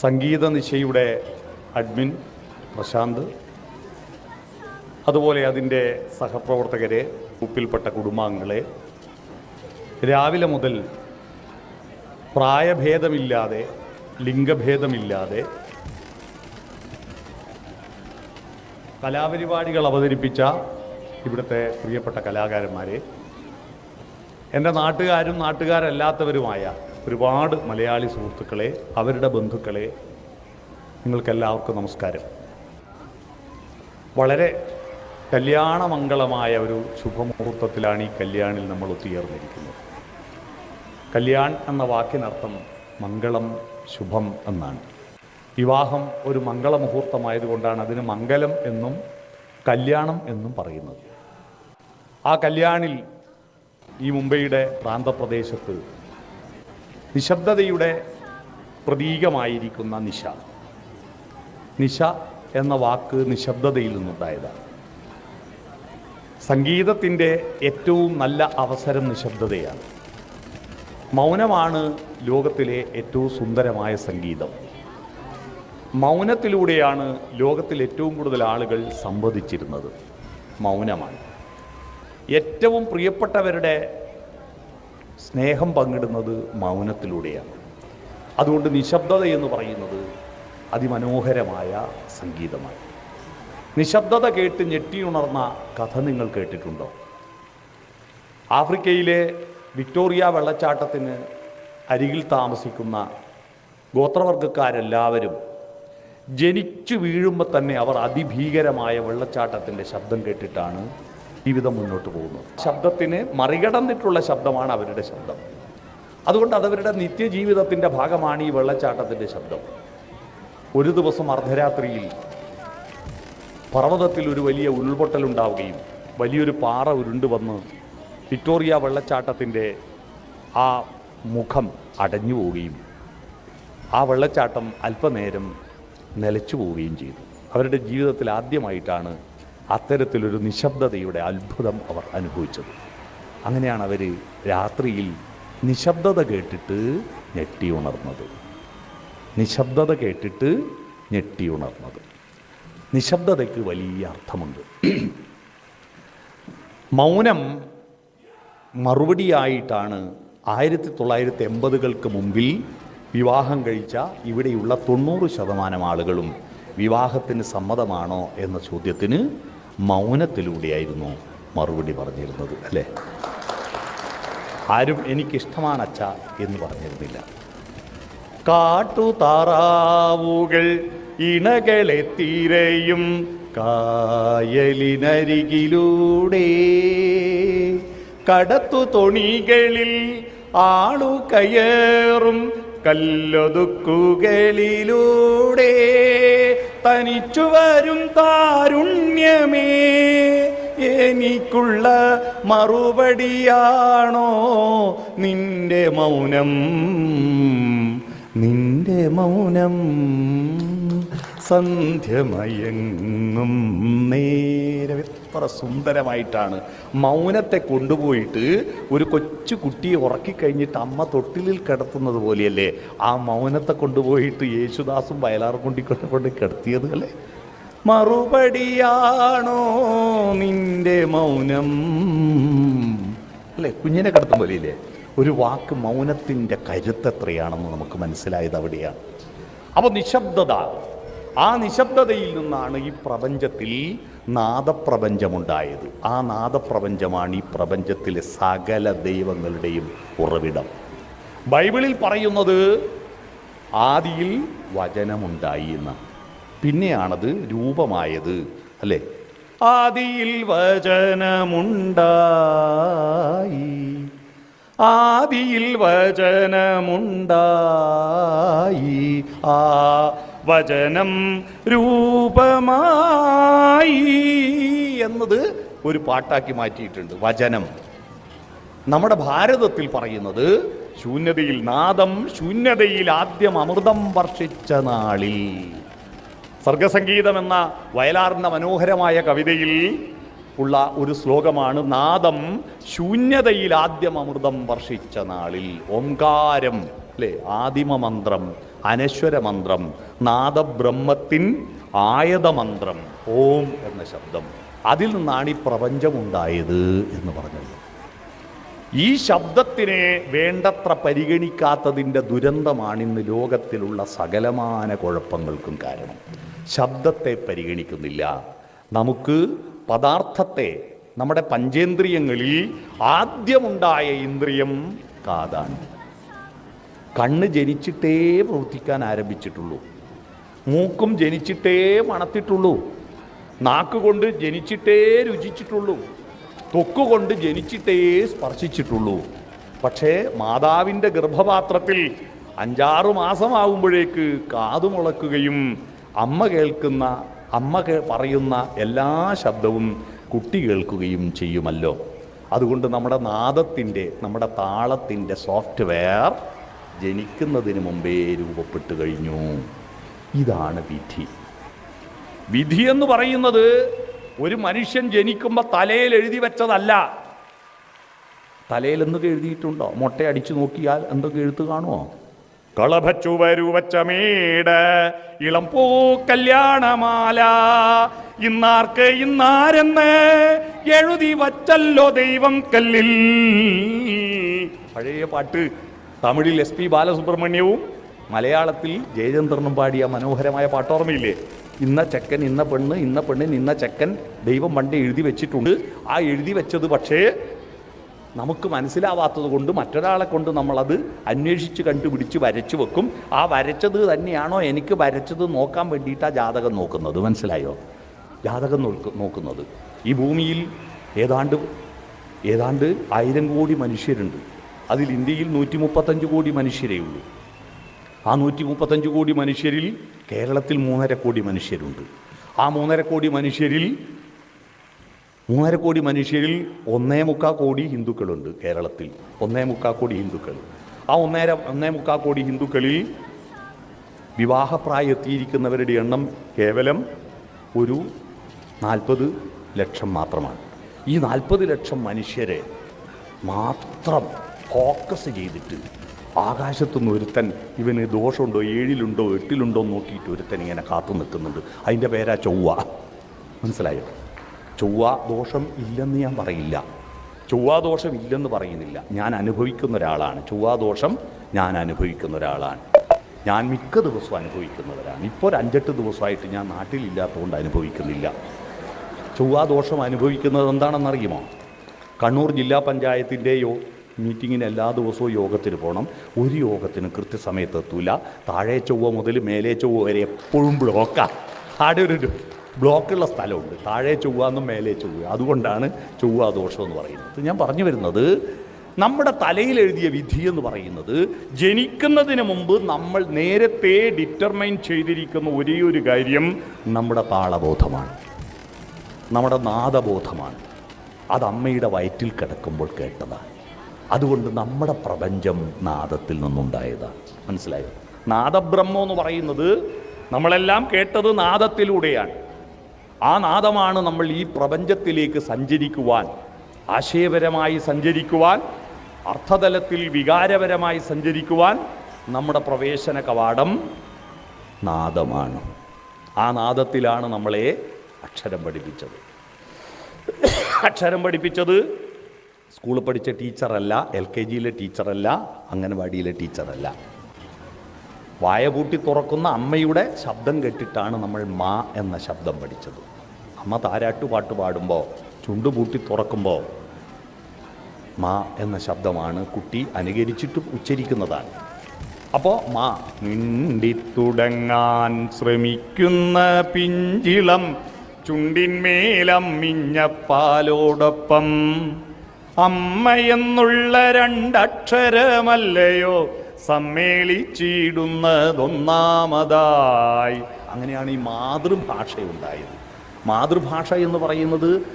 സംഗീത നിശയുടെ admin Prashant. അതുപോലെ അതിന്റെ സഹപ്രവർത്തകരെ ഉപ്പിൽപ്പെട്ട കുടുംബാംഗങ്ങളെ. രാവിലെ മുതൽ പ്രായഭേദമില്ലാതെ ലിംഗഭേദമില്ലാതെ കലാപരിപാടികൾ അവതരിപ്പിച്ച ഇവിടുത്തെ പ്രിയപ്പെട്ട കലാകാരന്മാരെ. എന്റെ നാട്ടുകാരും നാട്ടുകാരല്ലാത്തവരുമായ ഒരുപാട് മലയാളി സുഹൃത്തുക്കളെ അവരുടെ ബന്ധുക്കളെ നിങ്ങൾക്കെല്ലാവർക്കും നമസ്കാരം. വളരെ കല്യാണമംഗളമായ ഒരു ശുഭമുഹൂർത്തത്തിലാണ് ഈ കല്യാണിൽ നമ്മൾ ഒത്തുചേർന്നിരിക്കുന്നത്. കല്യാൺ എന്ന വാക്കിനർത്ഥം മംഗളം ശുഭം എന്നാണ്. വിവാഹം ഒരു മംഗളമുഹൂർത്തമായതുകൊണ്ടാണ് അതിന് മംഗലം എന്നും കല്യാണം എന്നും പറയുന്നത്. ആ കല്യാണിൽ ഈ മുംബൈയുടെ പ്രാന്തപ്രദേശത്ത് നിശബ്ദതയുടെ പ്രതീകമായിരിക്കുന്ന നിശ. നിശ എന്ന വാക്ക് നിശബ്ദതയിൽ നിന്നുണ്ടായതാണ്. സംഗീതത്തിന്റെ ഏറ്റവും നല്ല അവസരം നിശബ്ദതയാണ്. മൗനമാണ് ലോകത്തിലെ ഏറ്റവും സുന്ദരമായ സംഗീതം. മൗനത്തിലൂടെയാണ് ലോകത്തിൽ ഏറ്റവും കൂടുതൽ ആളുകൾ സംവദിച്ചിരുന്നത്. മൗനമാണ്. ഏറ്റവും പ്രിയപ്പെട്ടവരുടെ സ്നേഹം പങ്കിടുന്നത് മൗനത്തിലൂടെയാണ്. അതുകൊണ്ട് നിശബ്ദത എന്ന് പറയുന്നത് അതിമനോഹരമായ സംഗീതമാണ്. നിശബ്ദത കേട്ട് ഞെട്ടിയുണർന്ന കഥ നിങ്ങൾ കേട്ടിട്ടുണ്ടോ? ആഫ്രിക്കയിലെ വിക്ടോറിയ വെള്ളച്ചാട്ടത്തിന് അരികിൽ താമസിക്കുന്ന ഗോത്രവർഗക്കാരെല്ലാവരും ജനിച്ചു വീഴുമ്പോൾ തന്നെ അവർ അതിഭീകരമായ വെള്ളച്ചാട്ടത്തിന്റെ ശബ്ദം കേട്ടിട്ടാണ് ജീവിതം മുന്നോട്ട് പോകുന്നത്. ശബ്ദത്തിന് മറികടന്നിട്ടുള്ള ശബ്ദമാണ് അവരുടെ ശബ്ദം. അതുകൊണ്ട് അതവരുടെ നിത്യജീവിതത്തിന്റെ ഭാഗമാണ് ഈ വെള്ളച്ചാട്ടത്തിന്റെ ശബ്ദം. ഒരു ദിവസം അർദ്ധരാത്രിയിൽ പർവതത്തിൽ ഒരു വലിയ ഉരുൾപൊട്ടലുണ്ടാവുകയും വലിയൊരു പാറ ഉരുണ്ട് വന്ന് വിക്ടോറിയ വെള്ളച്ചാട്ടത്തിന്റെ ആ മുഖം അടഞ്ഞു പോവുകയും ആ വെള്ളച്ചാട്ടം അല്പനേരം നിലച്ചു പോവുകയും ചെയ്തു. അവരുടെ ജീവിതത്തിൽ ആദ്യമായിട്ടാണ് അത്തരത്തിലൊരു നിശബ്ദതയുടെ അത്ഭുതം അവർ അനുഭവിച്ചത്. അങ്ങനെയാണ് അവർ രാത്രിയിൽ നിശബ്ദത കേട്ടിട്ട് ഞെട്ടി ഉണർന്നത്. നിശബ്ദത കേട്ടിട്ട് ഞെട്ടി ഉണർന്നത്. നിശബ്ദതയ്ക്ക് വലിയ അർത്ഥമുണ്ട്. മൗനം മറുപടിയായിട്ടാണ് ആയിരത്തി തൊള്ളായിരത്തി എൺപതുകൾക്ക് മുമ്പിൽ വിവാഹം കഴിച്ച ഇവിടെയുള്ള തൊണ്ണൂറ് ശതമാനം ആളുകളും വിവാഹത്തിന് സമ്മതമാണോ എന്ന ചോദ്യത്തിന് മൗനത്തിലൂടെയായിരുന്നു മറുപടി പറഞ്ഞിരുന്നത് അല്ലേ? ആരും എനിക്കിഷ്ടമാണ് അച്ഛ എന്ന് പറഞ്ഞിരുന്നില്ല. കാട്ടുതാറാവുകൾ ഇണകളെ തീരയും കായലിനരികിലൂടെ. കടത്തു തോണികളിൽ ആളു കയറും കല്ലൊതുക്കുകളിലൂടെ. തനിച്ചു വരും താരുണ്യമേ എനിക്കുള്ള മറുപടിയാണോ നിന്റെ മൗനം? നിന്റെ മൗനം സന്ധ്യമയങ്ങും നേരം എത്ര സുന്ദരമായിട്ടാണ്. മൗനത്തെ കൊണ്ടുപോയിട്ട് ഒരു കൊച്ചു കുട്ടിയെ ഉറക്കിക്കഴിഞ്ഞിട്ട് അമ്മ തൊട്ടിലിൽ കിടത്തുന്നത് പോലെയല്ലേ? ആ മൗനത്തെ കൊണ്ടുപോയിട്ട് യേശുദാസും വയലാർ കൊണ്ടി കൊണ്ട് കിടത്തിയത് അല്ലേ? മറുപടിയാണോ നിന്റെ മൗനം? അല്ലേ? കുഞ്ഞിനെ കിടത്തും പോലെയില്ലേ? ഒരു വാക്ക് മൗനത്തിന്റെ കരുത്ത് എത്രയാണെന്ന് നമുക്ക് മനസ്സിലായത് അവിടെയാണ്. അപ്പോൾ നിശബ്ദത. ആ നിശബ്ദതയിൽ നിന്നാണ് ഈ പ്രപഞ്ചത്തിൽ നാദപ്രപഞ്ചമുണ്ടായത്. ആ നാദപ്രപഞ്ചമാണ് ഈ പ്രപഞ്ചത്തിലെ സകല ദൈവങ്ങളുടെയും ഉറവിടം. ബൈബിളിൽ പറയുന്നത് ആദിയിൽ വചനമുണ്ടായി എന്ന്. പിന്നെയാണത് രൂപമായത് അല്ലേ? ആദിയിൽ വചനമുണ്ടായി. ആദിയിൽ വചനമുണ്ടായി. ആ വചനം രൂപമായി എന്നത് ഒരു പാട്ടാക്കി മാറ്റിയിട്ടുണ്ട്. വചനം. നമ്മുടെ ഭാരതത്തിൽ പറയുന്നത് ശൂന്യതയിൽ നാദം ശൂന്യതയിൽ ആദ്യം അമൃതം വർഷിച്ച നാളിൽ. സർഗസംഗീതം എന്ന വയലാറിന്റെ മനോഹരമായ കവിതയിൽ ഉള്ള ഒരു ശ്ലോകമാണ് നാദം ശൂന്യതയിൽ ആദ്യം അമൃതം വർഷിച്ച നാളിൽ. ഓംകാരം അല്ലേ? ആദിമ മന്ത്രം. അനശ്വര മന്ത്രം നാദബ്രഹ്മത്തിൻ ആയതമന്ത്രം ഓം എന്ന ശബ്ദം. അതിൽ നിന്നാണ് ഈ പ്രപഞ്ചമുണ്ടായത് എന്ന് പറഞ്ഞത്. ഈ ശബ്ദത്തിനെ വേണ്ടത്ര പരിഗണിക്കാത്തതിന്റെ ദുരന്തമാണ് ഇന്ന് ലോകത്തിലുള്ള സകലമാന കുഴപ്പങ്ങൾക്കും കാരണം. ശബ്ദത്തെ പരിഗണിക്കുന്നില്ല. നമുക്ക് പദാർത്ഥത്തെ നമ്മുടെ പഞ്ചേന്ദ്രിയങ്ങളിൽ ആദ്യമുണ്ടായ ഇന്ദ്രിയം കാതാണ്. കണ്ണ് ജനിച്ചിട്ടേ പ്രവർത്തിക്കാൻ ആരംഭിച്ചിട്ടുള്ളൂ. മൂക്കും ജനിച്ചിട്ടേ മണത്തിട്ടുള്ളൂ. നാക്ക് കൊണ്ട് ജനിച്ചിട്ടേ രുചിച്ചിട്ടുള്ളൂ. തൊക്കുകൊണ്ട് ജനിച്ചിട്ടേ സ്പർശിച്ചിട്ടുള്ളൂ. പക്ഷേ മാതാവിന്റെ ഗർഭപാത്രത്തിൽ അഞ്ചാറു മാസമാകുമ്പോഴേക്ക് കാതു മുളക്കുകയും അമ്മ കേൾക്കുന്ന അമ്മ പറയുന്ന എല്ലാ ശബ്ദവും കുട്ടി കേൾക്കുകയും ചെയ്യുമല്ലോ. അതുകൊണ്ട് നമ്മുടെ നാദത്തിന്റെ നമ്മുടെ താളത്തിന്റെ സോഫ്റ്റ്വെയർ ജനിക്കുന്നതിന് മുമ്പേ രൂപപ്പെട്ടു കഴിഞ്ഞു. ഇതാണ് വിധി. വിധി എന്ന് പറയുന്നത് ഒരു മനുഷ്യൻ ജനിക്കുമ്പോൾ തലയിൽ എഴുതി വെച്ചതല്ല. തലയിൽ എന്തൊക്കെ എഴുതിയിട്ടുണ്ടോ? മുട്ട അടിച്ചു നോക്കിയാൽ എന്തൊക്കെ എഴുത്ത് കാണുമോ കളഭച്ചുവരുവച്ചമീട് വച്ച ഇളം പൂ കല്യാണമാല. ഇന്നാർക്ക് ഇന്നാരെന്ന് എഴുതി വച്ചല്ലോ ദൈവം കല്ലിൽ. പഴയ പാട്ട്. തമിഴിൽ എസ് പി ബാലസുബ്രഹ്മണ്യവും മലയാളത്തിൽ ജയചന്ദ്രനും പാടിയ മനോഹരമായ പാട്ടോർമ്മയില്ലേ? ഇന്ന ചെക്കൻ ഇന്ന പെണ്ണ് ഇന്ന പെണ്ണിന് ഇന്ന ചെക്കൻ ദൈവം പണ്ട് എഴുതി വെച്ചിട്ടുണ്ട്. ആ എഴുതി വെച്ചത് പക്ഷേ നമുക്ക് മനസ്സിലാവാത്തത് കൊണ്ട് മറ്റൊരാളെ കൊണ്ട് നമ്മളത് അന്വേഷിച്ച് കണ്ടുപിടിച്ച് വരച്ചു വെക്കും. ആ വരച്ചത് തന്നെയാണോ എനിക്ക് വരച്ചത് നോക്കാൻ വേണ്ടിയിട്ടാണ് ജാതകം നോക്കുന്നത്? മനസ്സിലായോ? ജാതകം നോക്ക് നോക്കുന്നത്. ഈ ഭൂമിയിൽ ഏതാണ്ട് ഏതാണ്ട് ആയിരം കോടി മനുഷ്യരുണ്ട്. അതിൽ ഇന്ത്യയിൽ നൂറ്റി മുപ്പത്തഞ്ച് കോടി മനുഷ്യരേ ഉള്ളൂ. ആ നൂറ്റി മുപ്പത്തഞ്ച് കോടി മനുഷ്യരിൽ കേരളത്തിൽ മൂന്നര കോടി മനുഷ്യരുണ്ട്. ആ മൂന്നര കോടി മനുഷ്യരിൽ മൂന്നര കോടി മനുഷ്യരിൽ ഒന്നേ മുക്കാൽ കോടി ഹിന്ദുക്കളുണ്ട് കേരളത്തിൽ. ഒന്നേ മുക്കാൽ കോടി ഹിന്ദുക്കൾ. ആ ഒന്നേര ഒന്നേ മുക്കാൽ കോടി ഹിന്ദുക്കളിൽ വിവാഹപ്രായം എത്തിയിരിക്കുന്നവരുടെ എണ്ണം കേവലം ഒരു നാൽപ്പത് ലക്ഷം മാത്രമാണ്. ഈ നാൽപ്പത് ലക്ഷം മനുഷ്യരെ മാത്രം ഫോക്കസ് ചെയ്തിട്ട് ആകാശത്തുനിന്ന് ഒരുത്തൻ ഇവന് ദോഷമുണ്ടോ ഏഴിലുണ്ടോ എട്ടിലുണ്ടോ നോക്കിയിട്ട് ഒരുത്തൻ ഇങ്ങനെ കാത്തു നിൽക്കുന്നുണ്ട്. അതിന്റെ പേരാ ചൊവ്വ. മനസ്സിലായോ? ചൊവ്വ ദോഷം ഇല്ലെന്ന് ഞാൻ പറയില്ല. ചൊവ്വാ ദോഷം ഇല്ലെന്ന് പറയുന്നില്ല. ഞാൻ അനുഭവിക്കുന്ന ഒരാളാണ്. ചൊവ്വാ ദോഷം ഞാൻ അനുഭവിക്കുന്ന ഒരാളാണ്. ഞാൻ മിക്ക ദിവസവും അനുഭവിക്കുന്നവരാണ്. ഇപ്പോൾ ഒരു അഞ്ചെട്ട് ദിവസമായിട്ട് ഞാൻ നാട്ടിലില്ലാത്തതുകൊണ്ട് അനുഭവിക്കുന്നില്ല. ചൊവ്വാ ദോഷം അനുഭവിക്കുന്നത് എന്താണെന്നറിയുമോ? കണ്ണൂർ ജില്ലാ പഞ്ചായത്തിന്റെ യോ മീറ്റിങ്ങിന് എല്ലാ ദിവസവും യോഗത്തിന് പോകണം. ഒരു യോഗത്തിന് കൃത്യസമയത്ത് എത്തൂല താഴെ ചൊവ്വ മുതൽ മേലെ ചൊവ്വ വരെ എപ്പോഴും ബ്ലോക്കാണ് അവിടെ ഒരു ബ്ലോക്കുള്ള സ്ഥലമുണ്ട്. താഴെ ചൊവ്വ എന്നും മേലെ ചൊവ്വ. അതുകൊണ്ടാണ് ചൊവ്വ ദോഷം എന്ന് പറയുന്നത്. ഞാൻ പറഞ്ഞു വരുന്നത് നമ്മുടെ തലയിൽ എഴുതിയ വിധി എന്ന് പറയുന്നത് ജനിക്കുന്നതിന് മുമ്പ് നമ്മൾ നേരത്തെ ഡിറ്റർമൈൻ ചെയ്തിരിക്കുന്ന ഒരേ ഒരു കാര്യം നമ്മുടെ താളബോധമാണ്. നമ്മുടെ നാദബോധമാണ്. അത് അമ്മയുടെ വയറ്റിൽ കിടക്കുമ്പോൾ കേട്ടതാണ്. അതുകൊണ്ട് നമ്മുടെ പ്രപഞ്ചം നാദത്തിൽ നിന്നുണ്ടായതാണ് മനസ്സിലായോ? നാദബ്രഹ്മം എന്ന് പറയുന്നത് നമ്മളെല്ലാം കേട്ടത് നാദത്തിലൂടെയാണ്. ആ നാദമാണ് നമ്മൾ ഈ പ്രപഞ്ചത്തിലേക്ക് സഞ്ചരിക്കുവാൻ ആശയപരമായി സഞ്ചരിക്കുവാൻ അർത്ഥതലത്തിൽ വികാരപരമായി സഞ്ചരിക്കുവാൻ നമ്മുടെ പ്രവേശന കവാടം നാദമാണ്. ആ നാദത്തിലാണ് നമ്മളെ അക്ഷരം പഠിപ്പിച്ചത്. അക്ഷരം പഠിപ്പിച്ചത് സ്കൂളിൽ പഠിച്ച ടീച്ചറല്ല എൽ കെ ജിയിലെ ടീച്ചറല്ല അംഗനവാടിയിലെ ടീച്ചറല്ല. വായ പൂട്ടി തുറക്കുന്ന അമ്മയുടെ ശബ്ദം കേട്ടിട്ടാണ് നമ്മൾ മാ എന്ന ശബ്ദം പഠിച്ചത്. അമ്മ താരാട്ടു പാട്ട് പാടുമ്പോൾ ചുണ്ടു പൂട്ടി തുറക്കുമ്പോൾ മാ എന്ന ശബ്ദമാണ് കുട്ടി അനുകരിച്ചിട്ട് ഉച്ചരിക്കുന്നതാണ്. അപ്പോൾ മാ മിണ്ടിത്തുടങ്ങാൻ ശ്രമിക്കുന്ന പിഞ്ചിളം ചുണ്ടിന്മേലം മിഞ്ഞപ്പാലോടൊപ്പം അമ്മയെന്നുള്ള രണ്ടക്ഷരമല്ലയോ സമ്മേളിച്ചിടുന്നതൊന്നാമതായി. അങ്ങനെയാണ് ഈ മാതൃഭാഷ ഉണ്ടായത് മാതൃഭാഷ എന്ന് പറയുന്നത്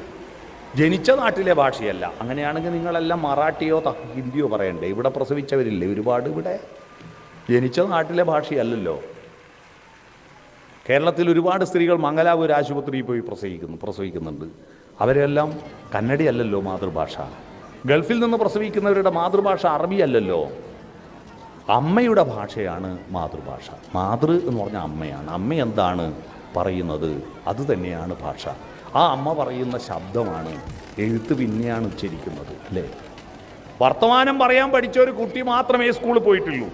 ജനിച്ച നാട്ടിലെ ഭാഷയല്ല. അങ്ങനെയാണെങ്കിൽ നിങ്ങളെല്ലാം മറാഠിയോ ഹിന്ദിയോ പറയണ്ടേ? ഇവിടെ പ്രസവിച്ചവരില്ലേ? ഒരുപാട് ഇവിടെ ജനിച്ച നാട്ടിലെ ഭാഷയല്ലല്ലോ. കേരളത്തിൽ ഒരുപാട് സ്ത്രീകൾ മംഗലാപുര ആശുപത്രിയിൽ പോയി പ്രസവിക്കുന്നു പ്രസവിക്കുന്നുണ്ട്. അവരെല്ലാം കന്നഡയല്ലല്ലോ മാതൃഭാഷ. ഗൾഫിൽ നിന്ന് പ്രസവിക്കുന്നവരുടെ മാതൃഭാഷ അറബി അല്ലല്ലോ അമ്മയുടെ ഭാഷയാണ് മാതൃഭാഷ. മാതൃ എന്ന് പറഞ്ഞാൽ അമ്മയാണ്. അമ്മ എന്താണ് പറയുന്നത്? അത് തന്നെയാണ് ഭാഷ. ആ അമ്മ പറയുന്ന ശബ്ദമാണ് എഴുത്ത് പിന്നെയാണ് ഉച്ചരിക്കുന്നത് അല്ലേ? വർത്തമാനം പറയാൻ പഠിച്ച ഒരു കുട്ടി മാത്രമേ സ്കൂളിൽ പോയിട്ടുള്ളൂ.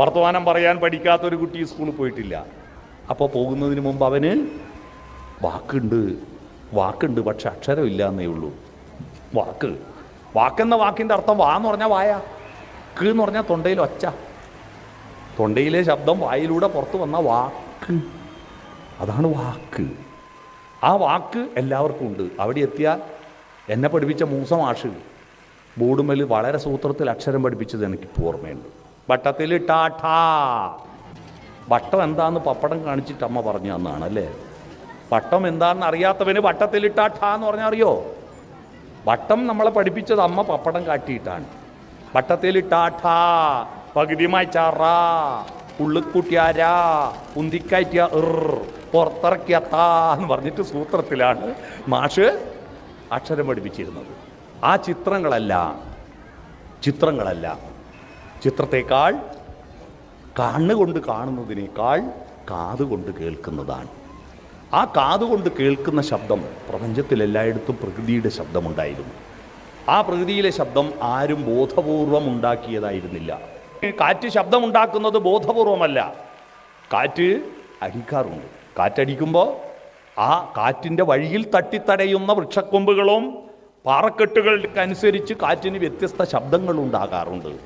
വർത്തമാനം പറയാൻ പഠിക്കാത്ത ഒരു കുട്ടി സ്കൂളിൽ പോയിട്ടില്ല. അപ്പോൾ പോകുന്നതിന് മുമ്പ് അവന് വാക്കുണ്ട്. വാക്കുണ്ട് പക്ഷെ അക്ഷരമില്ല എന്നേ ഉള്ളൂ. വാക്ക്. വാക്കെന്ന വാക്കിന്റെ അർത്ഥം വാ എന്ന് പറഞ്ഞാൽ വായ. ക്ക് എന്ന് പറഞ്ഞാൽ തൊണ്ടയിൽ ഒച്ച. തൊണ്ടയിലെ ശബ്ദം വായിലൂടെ പുറത്തു വന്ന വാക്ക്. അതാണ് വാക്ക്. ആ വാക്ക് എല്ലാവർക്കും ഉണ്ട്. അവിടെ എത്തിയാൽ എന്നെ പഠിപ്പിച്ച മൂസ മാഷ് ബോർഡുമേൽ വളരെ സൂത്രത്തിൽ അക്ഷരം പഠിപ്പിച്ചത് എനിക്കിപ്പോൾ ഓർമ്മയുണ്ട്. വട്ടത്തിൽ ടാഠാ വട്ടം എന്താന്ന് പപ്പടം കാണിച്ചിട്ട് അമ്മ പറഞ്ഞു തന്നാണ് അല്ലേ വട്ടം എന്താണെന്ന് അറിയാത്തവന് വട്ടത്തിൽ ടാഠാ എന്ന് പറഞ്ഞാൽ അറിയോ? വട്ടം നമ്മളെ പഠിപ്പിച്ചത് അമ്മ പപ്പടം കാട്ടിയിട്ടാണ്. വട്ടത്തിൽ ടാഠാ പകുതി മായ്ച്ചാറാ ഉള്ളിക്കൂട്ടിയാരാ ഉന്തിക്കയറ്റിയ ഇർ എന്ന് പറഞ്ഞിട്ട് സൂത്രത്തിലാണ് മാഷ് അക്ഷരം പഠിപ്പിച്ചിരുന്നത്. ആ ചിത്രങ്ങളല്ല ചിത്രങ്ങളല്ല. ചിത്രത്തേക്കാൾ കണ്ണുകൊണ്ട് കാണുന്നതിനേക്കാൾ കാതുകൊണ്ട് കേൾക്കുന്നതാണ്. ആ കാതുകൊണ്ട് കേൾക്കുന്ന ശബ്ദം പ്രപഞ്ചത്തിലെല്ലായിടത്തും പ്രകൃതിയുടെ ശബ്ദമുണ്ടായിരുന്നു. ആ പ്രകൃതിയിലെ ശബ്ദം ആരും ബോധപൂർവം ഉണ്ടാക്കിയതായിരുന്നില്ല കാറ്റ് ശബ്ദമുണ്ടാക്കുന്നത് ബോധപൂർവമല്ല. കാറ്റ് അടിക്കാറുണ്ട്. കാറ്റടിക്കുമ്പോൾ ആ കാറ്റിന്റെ വഴിയിൽ തട്ടിത്തടയുന്ന വൃക്ഷക്കൊമ്പുകളും പാറക്കെട്ടുകൾക്കനുസരിച്ച് കാറ്റിന് വ്യത്യസ്ത ശബ്ദങ്ങൾ ഉണ്ടാകാറുണ്ട്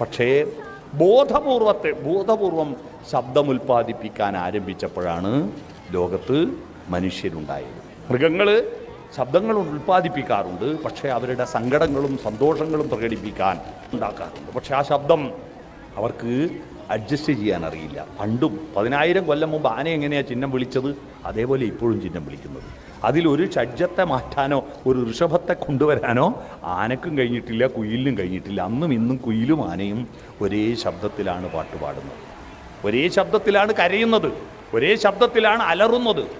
പക്ഷേ ബോധപൂർവത്തെ ബോധപൂർവം ശബ്ദം ഉൽപ്പാദിപ്പിക്കാൻ ആരംഭിച്ചപ്പോഴാണ് ലോകത്ത് മനുഷ്യരുണ്ടായത് മൃഗങ്ങൾ ശബ്ദങ്ങൾ ഉൽപ്പാദിപ്പിക്കാറുണ്ട്. പക്ഷേ അവരുടെ സങ്കടങ്ങളും സന്തോഷങ്ങളും പ്രകടിപ്പിക്കാൻ ഉണ്ടാക്കാറുണ്ട്. പക്ഷേ ആ ശബ്ദം അവർക്ക് അഡ്ജസ്റ്റ് ചെയ്യാൻ അറിയില്ല പണ്ടും പതിനായിരം കൊല്ലം മുമ്പ് ആന എങ്ങനെയാണ് ചിഹ്നം വിളിച്ചത്? അതേപോലെ ഇപ്പോഴും ചിഹ്നം വിളിക്കുന്നത്. അതിലൊരു ഷഡ്ജത്തെ മാറ്റാനോ ഒരു ഋഷഭത്തെ കൊണ്ടുവരാനോ ആനക്കും കഴിഞ്ഞിട്ടില്ല കുയിലിനും കഴിഞ്ഞിട്ടില്ല. അന്നും ഇന്നും കുയിലും ആനയും ഒരേ ശബ്ദത്തിലാണ് പാട്ടുപാടുന്നത് ഒരേ ശബ്ദത്തിലാണ് കരയുന്നത്. ഒരേ ശബ്ദത്തിലാണ് അലറുന്നത്.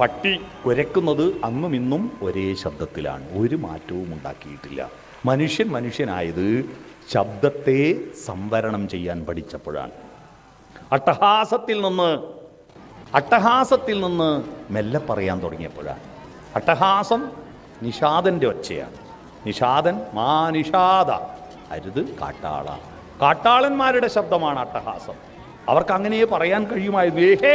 പട്ടി കുരക്കുന്നത് അന്നും ഇന്നും ഒരേ ശബ്ദത്തിലാണ്. ഒരു മാറ്റവും ഉണ്ടാക്കിയിട്ടില്ല. മനുഷ്യൻ മനുഷ്യനായത് ശബ്ദത്തെ സംവരണം ചെയ്യാൻ പഠിച്ചപ്പോഴാണ്. അട്ടഹാസത്തിൽ നിന്ന് അട്ടഹാസത്തിൽ നിന്ന് മെല്ലെ പറയാൻ തുടങ്ങിയപ്പോഴാണ്. അട്ടഹാസം നിഷാദന്റെ ഒച്ചയാണ്. നിഷാദൻ മാ നിഷാദ അരുത് കാട്ടാള. കാട്ടാളന്മാരുടെ ശബ്ദമാണ് അട്ടഹാസം. അവർക്ക് അങ്ങനെ പറയാൻ കഴിയുമായിരുന്നു.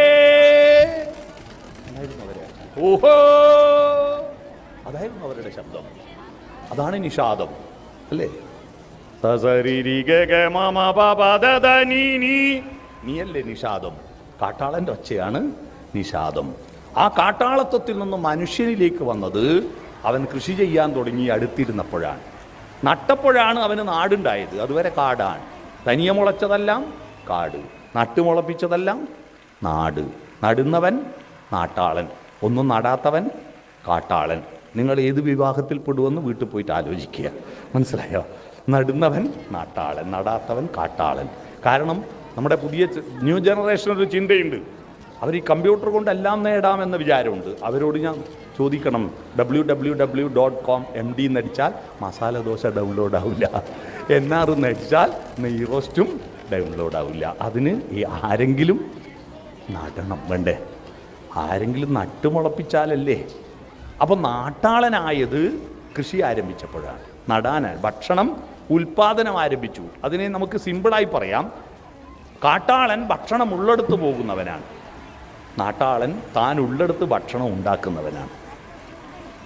ഓഹോ! അതായിരുന്നു അവരുടെ ശബ്ദം. അതാണ് നിഷാദം. അല്ലേ. നീയല്ലേ നിഷാദം? കാട്ടാളന്റെ ഒച്ചയാണ് നിഷാദം. ആ കാട്ടാളത്വത്തിൽ നിന്ന് മനുഷ്യനിലേക്ക് വന്നത് അവൻ കൃഷി ചെയ്യാൻ തുടങ്ങി അടുത്തിരുന്നപ്പോഴാണ്. നട്ടപ്പോഴാണ് അവന് നാടുണ്ടായത്. അതുവരെ കാടാണ്. തനിയെ മുളച്ചതെല്ലാം കാട്. നട്ടുമുളപ്പിച്ചതെല്ലാം നാട്. നടുന്നവൻ നാട്ടാളൻ. ഒന്നും നടാത്തവൻ കാട്ടാളൻ. നിങ്ങൾ ഏത് വിവാഹത്തിൽ പെടുവെന്ന് വീട്ടിൽ പോയിട്ട് ആലോചിക്കുക. മനസ്സിലായോ? നടുന്നവൻ നാട്ടാളൻ നടാത്തവൻ കാട്ടാളൻ. കാരണം നമ്മുടെ പുതിയ ന്യൂ ജനറേഷൻ ഒരു ചിന്തയുണ്ട്. അവർ ഈ കമ്പ്യൂട്ടർ കൊണ്ട് എല്ലാം നേടാമെന്ന വിചാരമുണ്ട്. അവരോട് ഞാൻ ചോദിക്കണം. W W W dot com M D എന്നടിച്ചാൽ masala dosa download ആവില്ല. എൻ ആർ എന്നടിച്ചാൽ നെയ് റോസ്റ്റും ഡൗൺലോഡ് ആവില്ല. അതിന് ഈ ആരെങ്കിലും നടണം. വേണ്ടേ? ആരെങ്കിലും നട്ടുമുളപ്പിച്ചാലല്ലേ? അപ്പോൾ നാട്ടാളനായത് കൃഷി ആരംഭിച്ചപ്പോഴാണ്. നടാനാണ് ഭക്ഷണം ഉൽപാദനം ആരംഭിച്ചു. അതിനെ നമുക്ക് സിമ്പിളായി പറയാം. കാട്ടാളൻ ഭക്ഷണം ഉള്ളെടുത്ത് പോകുന്നവനാണ്. നാട്ടാളൻ താൻ ഉള്ളെടുത്ത് ഭക്ഷണം ഉണ്ടാക്കുന്നവനാണ്.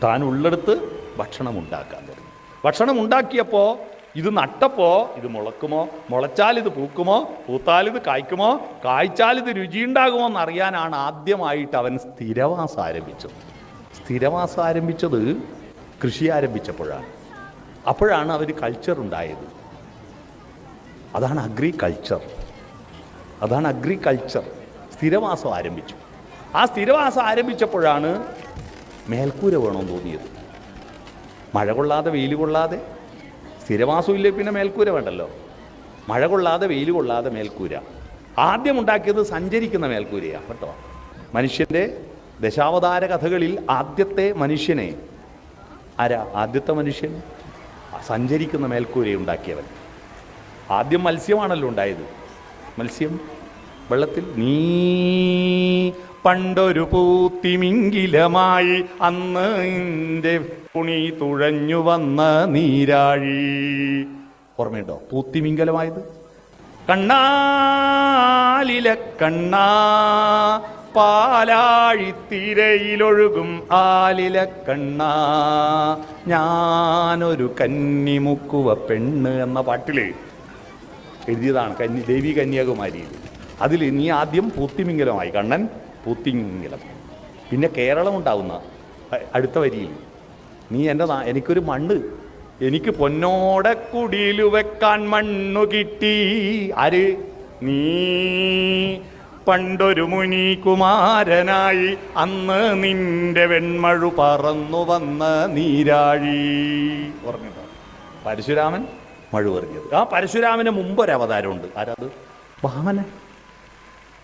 താൻ ഉള്ളെടുത്ത് ഭക്ഷണം ഉണ്ടാക്കാൻ തുടങ്ങി. ഭക്ഷണം ഉണ്ടാക്കിയപ്പോൾ ഇത് നട്ടപ്പോൾ ഇത് മുളക്കുമോ? മുളച്ചാൽ ഇത് പൂക്കുമോ? പൂത്താൽ ഇത് കായ്ക്കുമോ? കായ്ച്ചാൽ ഇത് രുചിയുണ്ടാകുമോ എന്നറിയാനാണ് ആദ്യമായിട്ട് അവൻ സ്ഥിരവാസം ആരംഭിച്ചത്. സ്ഥിരവാസം ആരംഭിച്ചത് കൃഷി ആരംഭിച്ചപ്പോഴാണ്. അപ്പോഴാണ് അവർ കൾച്ചർ ഉണ്ടായത്. അതാണ് അഗ്രികൾച്ചർ അതാണ് അഗ്രികൾച്ചർ സ്ഥിരവാസം ആരംഭിച്ചു. ആ സ്ഥിരവാസം ആരംഭിച്ചപ്പോഴാണ് മേൽക്കൂര വേണമെന്ന് തോന്നിയത്. മഴ കൊള്ളാതെ വെയിൽ കൊള്ളാതെ സ്ഥിരവാസം ഇല്ലേ പിന്നെ മേൽക്കൂര വേണ്ടല്ലോ? മഴ കൊള്ളാതെ വെയിൽ കൊള്ളാതെ മേൽക്കൂര. ആദ്യം ഉണ്ടാക്കിയത് സഞ്ചരിക്കുന്ന മേൽക്കൂരയാണ് കേട്ടോ. മനുഷ്യന്റെ ദശാവതാര കഥകളിൽ ആദ്യത്തെ മനുഷ്യനെ ആരാ? ആദ്യത്തെ മനുഷ്യൻ? സഞ്ചരിക്കുന്ന മേൽക്കൂര ഉണ്ടാക്കിയവൻ. ആദ്യം മത്സ്യമാണല്ലോ ഉണ്ടായത്. മത്സ്യം വെള്ളത്തിൽ നീ പണ്ടൊരു പൂത്തിമിങ്കിലമായി അന്ന് ഇന്റെ പുണി തുഴഞ്ഞു വന്ന നീരാഴി. ഓർമ്മയുണ്ടോ? പൂത്തിമിങ്കലമായത്? കണ്ണാലില കണ്ണാ പാലാഴിത്തിരയിലൊഴുകും ആലില കണ്ണാ. ഞാനൊരു കന്നിമുക്കുവ പെണ്ണ് എന്ന പാട്ടിൽ എഴുതിയതാണ് കന്നി ദേവി കന്യാകുമാരിയിൽ അതിൽ നീ ആദ്യം പൂത്തിമിംഗലമായി കണ്ണൻ. പൂത്തിമിംഗലം പിന്നെ കേരളം ഉണ്ടാവുന്ന അടുത്ത വരിയിൽ നീ എന്റെ എനിക്കൊരു മണ്ണ് എനിക്ക് പൊന്നോടെ കുടിയിൽ വെക്കാൻ മണ്ണു കിട്ടി ആര്? നീ പണ്ടൊരു മുനി കുമാരനായി അന്ന് നിന്റെ വെൺമഴു പറന്നു വന്ന നീരാഴി പറഞ്ഞിട്ടോ പരശുരാമൻ മഴുവെറിഞ്ഞത് ആ പരശുരാമന് മുമ്പ് ആരാത് അവതാരമുണ്ട് ആരത്? വാമനൻ.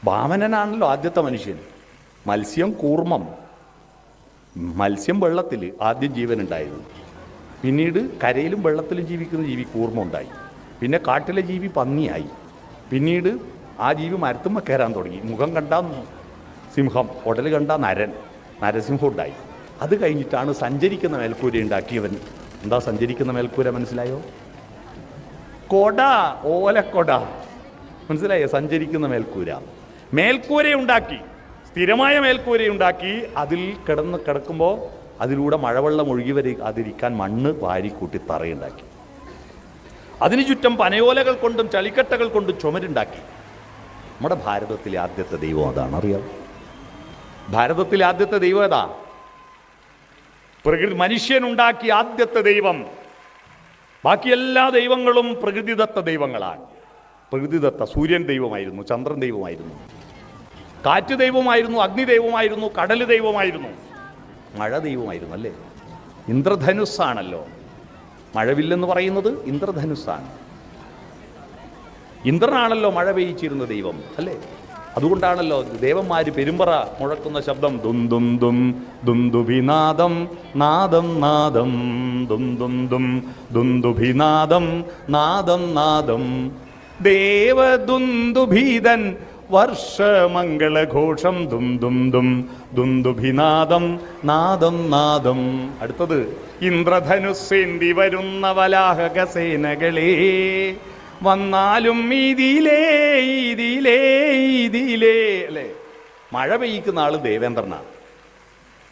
വാമനനാണല്ലോ ആദ്യത്തെ മനുഷ്യൻ. മത്സ്യം കൂർമ്മം. മത്സ്യം വെള്ളത്തിൽ ആദ്യം ജീവനുണ്ടായിരുന്നു. പിന്നീട് കരയിലും വെള്ളത്തിലും ജീവിക്കുന്ന ജീവി കൂർമ്മം ഉണ്ടായി. പിന്നെ കാട്ടിലെ ജീവി പന്നിയായി. പിന്നീട് ആ ജീവി മരത്തുമ്മ കയറാൻ തുടങ്ങി. മുഖം കണ്ട സിംഹം ഉടൽ കണ്ട നരൻ നരസിംഹം ഉണ്ടായി. അത് കഴിഞ്ഞിട്ടാണ് സഞ്ചരിക്കുന്ന മേൽക്കൂര ഉണ്ടാക്കിയവൻ. എന്താ സഞ്ചരിക്കുന്ന മേൽക്കൂര മനസ്സിലായോ? കൊട ഓലക്കൊട. മനസ്സിലായോ? സഞ്ചരിക്കുന്ന മേൽക്കൂര. മേൽക്കൂര ഉണ്ടാക്കി സ്ഥിരമായ മേൽക്കൂരയുണ്ടാക്കി. അതിൽ കിടന്ന് കിടക്കുമ്പോൾ അതിലൂടെ മഴവെള്ളം ഒഴുകി വരാതിരിക്കാൻ മണ്ണ് വാരിക്കൂട്ടി തറയുണ്ടാക്കി. അതിനു ചുറ്റും പനയോലകൾ കൊണ്ടും ചളിക്കട്ടകൾ കൊണ്ടും ചുമരുണ്ടാക്കി. നമ്മുടെ ഭാരതത്തിലെ ആദ്യത്തെ ദൈവം അതാണ് അറിയാം ഭാരതത്തിലെ ആദ്യത്തെ ദൈവം ഏതാ? പ്രകൃതി മനുഷ്യനുണ്ടാക്കിയ ആദ്യത്തെ ദൈവം. ബാക്കി എല്ലാ ദൈവങ്ങളും പ്രകൃതിദത്ത ദൈവങ്ങളാണ്. പ്രകൃതിദത്ത സൂര്യൻ ദൈവമായിരുന്നു ചന്ദ്രൻ ദൈവമായിരുന്നു. കാറ്റ് ദൈവമായിരുന്നു അഗ്നി ദൈവമായിരുന്നു കടൽ ദൈവമായിരുന്നു. മഴ ദൈവമായിരുന്നു അല്ലേ? ഇന്ദ്രധനുസ്സാണല്ലോ. മഴവില്ലെന്ന് പറയുന്നത് ഇന്ദ്രധനുസ്സാണ്. ഇന്ദ്രനാണല്ലോ മഴ പെയ്ച്ചിരുന്ന ദൈവം അല്ലേ? അതുകൊണ്ടാണല്ലോ ദേവന്മാര് പെരുമ്പറ മുഴക്കുന്ന ശബ്ദം ദും ദും ദും ദും ദുന്ദുഭിനാദം നാദം നാദം ദും ദും ദും ദുന്ദുഭിനാദം നാദം നാദം ദേവദുന്ദുഭീതൻ വർഷമംഗളഘോഷം ദും ദും ദും ദുന്ദുഭിനാദം നാദം നാദം. അടുത്തത് ഇന്ദ്രധനുസ്സേന്തി വരുന്ന വലാഹക സേനകളെ വന്നാലും ഇതിലേ ഇതിലേ ഇതിലേ അല്ലേ? മഴ പെയ്യിക്കുന്ന ആൾ ദേവേന്ദ്രനാണ്.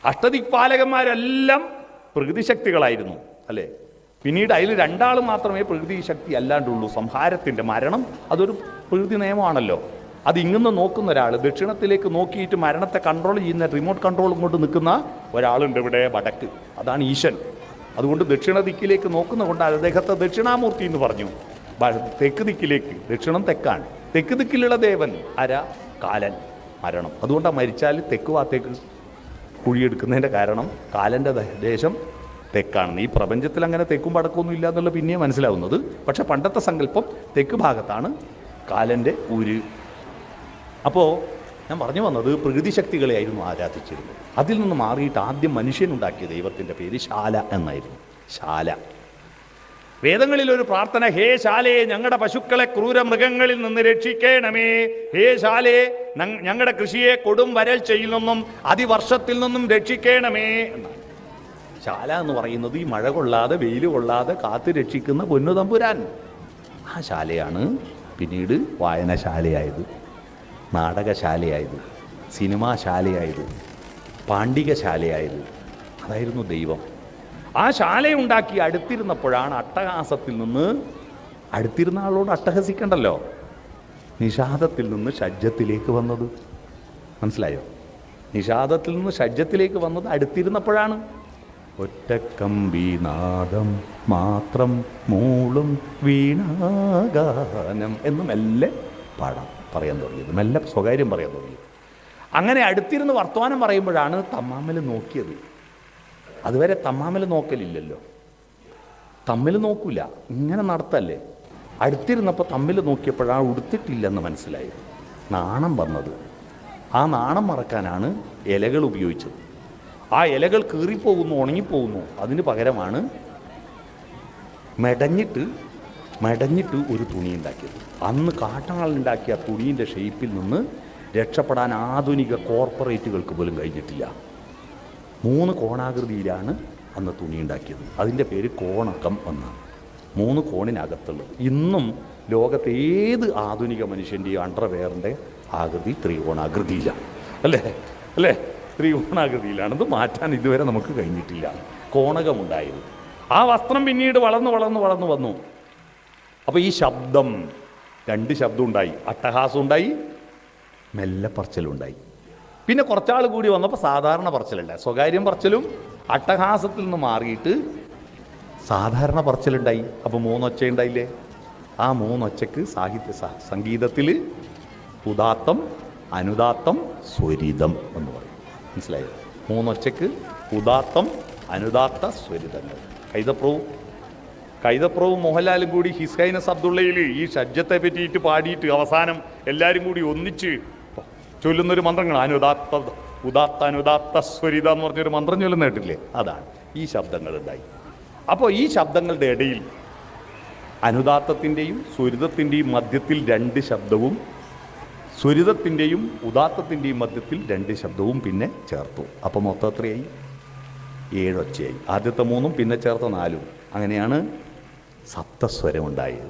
അഷ്ടദിക്പാലകന്മാരെല്ലാം പ്രകൃതിശക്തികളായിരുന്നു അല്ലേ? പിന്നീട് അതിൽ രണ്ടാൾ മാത്രമേ പ്രകൃതി ശക്തി അല്ലാണ്ടുള്ളൂ. സംഹാരത്തിന്റെ മരണം അതൊരു പ്രകൃതി നിയമമാണല്ലോ. അത് ഇങ്ങനെ നോക്കുന്ന ഒരാൾ ദക്ഷിണത്തിലേക്ക് നോക്കിയിട്ട് മരണത്തെ കൺട്രോൾ ചെയ്യുന്ന റിമോട്ട് കൺട്രോൾ കൊണ്ട് നിൽക്കുന്ന ഒരാളുണ്ട് ഇവിടെ വടക്ക്. അതാണ് ഈശൻ. അതുകൊണ്ട് ദക്ഷിണ ദിക്കിലേക്ക് നോക്കുന്ന കൊണ്ട് അദ്ദേഹത്തെ ദക്ഷിണാമൂർത്തി എന്ന് പറഞ്ഞു. തെക്ക് ദിക്കിലേക്ക്. ദക്ഷിണം തെക്കാണ്. തെക്ക് ദിക്കിലുള്ള ദേവൻ അര കാലൻ മരണം. അതുകൊണ്ടാണ് മരിച്ചാൽ തെക്ക് ഭാഗത്തേക്ക് കുഴിയെടുക്കുന്നതിന്റെ കാരണം കാലന്റെ ദേശം തെക്കാണ് ഈ പ്രപഞ്ചത്തിൽ അങ്ങനെ തെക്കും വടക്കൊന്നും ഇല്ല എന്നുള്ള പിന്നെയും മനസ്സിലാവുന്നത്. പക്ഷെ പണ്ടത്തെ സങ്കല്പം തെക്ക് ഭാഗത്താണ് കാലന്റെ ഊര് അപ്പോൾ ഞാൻ പറഞ്ഞു വന്നത് പ്രകൃതി ശക്തികളെയായിരുന്നു ആരാധിച്ചിരുന്നത്. അതിൽ നിന്ന് മാറിയിട്ട് ആദ്യം മനുഷ്യനുണ്ടാക്കിയ ദൈവത്തിന്റെ പേര് ശാല എന്നായിരുന്നു. ശാല. വേദങ്ങളിൽ ഒരു പ്രാർത്ഥന ഹേ ശാലേ ഞങ്ങളുടെ പശുക്കളെ ക്രൂര മൃഗങ്ങളിൽ നിന്ന് രക്ഷിക്കണമേ. ഹേ ശാലേ ഞങ്ങളുടെ കൃഷിയെ കൊടും വരൾച്ചയിൽ നിന്നും അതിവർഷത്തിൽ നിന്നും രക്ഷിക്കണമേ. എന്നാണ് ശാല എന്ന് പറയുന്നത് ഈ മഴ കൊള്ളാതെ വെയിൽ കൊള്ളാതെ കാത്തു രക്ഷിക്കുന്ന പൊന്നു തമ്പുരാൻ. ആ ശാലയാണ് പിന്നീട് വായനശാലയായത് നാടകശാലയായത് സിനിമാശാലയായത് പാണ്ഡികശാലയായത്. അതായിരുന്നു ദൈവം. ആ ശാലയുണ്ടാക്കി അടുത്തിരുന്നപ്പോഴാണ് അട്ടഹാസത്തിൽ നിന്ന് അടുത്തിരുന്ന ആളോട് അട്ടഹസിക്കണ്ടല്ലോ. നിഷാദത്തിൽ നിന്ന് ഷജ്ജത്തിലേക്ക് വന്നത്. മനസ്സിലായോ? നിഷാദത്തിൽ നിന്ന് ഷജ്ജത്തിലേക്ക് വന്നത് അടുത്തിരുന്നപ്പോഴാണ്. ഒറ്റക്കമ്പീനാദം മാത്രം മൂളും വീണാഗാനം എന്ന് മെല്ലെ പാടാം. പറയാൻ തുടങ്ങിയത്. മെല്ലെ സ്വകാര്യം പറയാൻ തുടങ്ങിയത് അങ്ങനെ അടുത്തിരുന്ന് വർത്തമാനം പറയുമ്പോഴാണ് തമ്മാമൽ നോക്കിയത്. അതുവരെ തമ്മാമൽ നോക്കലില്ലല്ലോ. തമ്മിൽ നോക്കൂല. ഇങ്ങനെ നടത്തല്ലേ? അടുത്തിരുന്നപ്പോൾ തമ്മിൽ നോക്കിയപ്പോഴാണ് ഉടുത്തിട്ടില്ലെന്ന് മനസ്സിലായി. നാണം വന്നത്. ആ നാണം മറക്കാനാണ് ഇലകൾ ഉപയോഗിച്ചത്. ആ ഇലകൾ കീറിപ്പോകുന്നു ഉണങ്ങിപ്പോകുന്നു. അതിന് പകരമാണ് മെടഞ്ഞിട്ട് മെടഞ്ഞിട്ട് ഒരു തുണി ഉണ്ടാക്കിയത്. അന്ന് കാട്ടാളുണ്ടാക്കിയ തുണീന്റെ ഷേപ്പിൽ നിന്ന് രക്ഷപ്പെടാൻ ആധുനിക കോർപ്പറേറ്റുകൾക്ക് പോലും കഴിഞ്ഞിട്ടില്ല. മൂന്ന് കോണാകൃതിയിലാണ് അന്ന് തുണി ഉണ്ടാക്കിയത്. അതിന്റെ പേര് കോണകം എന്നാണ്. മൂന്ന് കോണിനകത്തുള്ളത്. ഇന്നും ലോകത്തെ ഏത് ആധുനിക മനുഷ്യന്റെയും അണ്ടർവെയറിന്റെ ആകൃതി ത്രികോണാകൃതിയിലാണ്. അല്ലേ? അല്ലേ? ത്രികോണാകൃതിയിലാണ് ഇത് മാറ്റാൻ ഇതുവരെ നമുക്ക് കഴിഞ്ഞിട്ടില്ല. കോണകമുണ്ടായത്. ആ വസ്ത്രം പിന്നീട് വളർന്നു വളർന്നു വളർന്നു വന്നു. അപ്പോൾ ഈ ശബ്ദം രണ്ട് ശബ്ദം ഉണ്ടായി അട്ടഹാസം ഉണ്ടായി മെല്ലെ പറച്ചിലുണ്ടായി പിന്നെ കുറച്ചാൾ കൂടി വന്നപ്പോൾ സാധാരണ പറച്ചിലല്ല സ്വകാര്യം പറച്ചിലും അട്ടഹാസത്തിൽ നിന്ന് മാറിയിട്ട് സാധാരണ പറച്ചിലുണ്ടായി. അപ്പോൾ മൂന്നൊച്ച ഉണ്ടായില്ലേ ആ മൂന്നൊച്ചക്ക് സാഹിത്യ സംഗീതത്തിൽ ഉദാത്തം അനുദാത്തം സ്വരിതം എന്ന് പറയും. മനസ്സിലായോ. മൂന്നൊച്ചയ്ക്ക് ഉദാത്തം അനുദാത്ത സ്വരിതങ്ങൾ. കൈതപ്രവും കൈതപ്രവും മോഹൻലാലും കൂടി ഹിസ്ഹൈനസ് അബ്ദുള്ളയിൽ ഈ ഷഡ്ജത്തെ പറ്റിയിട്ട് പാടിയിട്ട് അവസാനം എല്ലാവരും കൂടി ഒന്നിച്ച് ചൊല്ലുന്നൊരു മന്ത്രങ്ങൾ അനുദാത്ത ഉദാത്ത അനുദാത്ത സ്വരിത എന്ന് പറഞ്ഞൊരു മന്ത്രം ചൊല്ലുന്ന കേട്ടില്ലേ അതാണ്. ഈ ശബ്ദങ്ങൾ ഉണ്ടായി. അപ്പോൾ ഈ ശബ്ദങ്ങളുടെ ഇടയിൽ അനുദാത്തത്തിന്റെയും സ്വരിതത്തിന്റെയും മധ്യത്തിൽ രണ്ട് ശബ്ദവും സ്വരിതത്തിന്റെയും ഉദാത്തത്തിന്റെയും മധ്യത്തിൽ രണ്ട് ശബ്ദവും പിന്നെ ചേർത്തു. അപ്പോൾ മൊത്തം എത്രയായി? ഏഴൊച്ചയായി ആദ്യത്തെ മൂന്നും പിന്നെ ചേർത്ത നാലും. അങ്ങനെയാണ് സപ്തസ്വരം ഉണ്ടായത്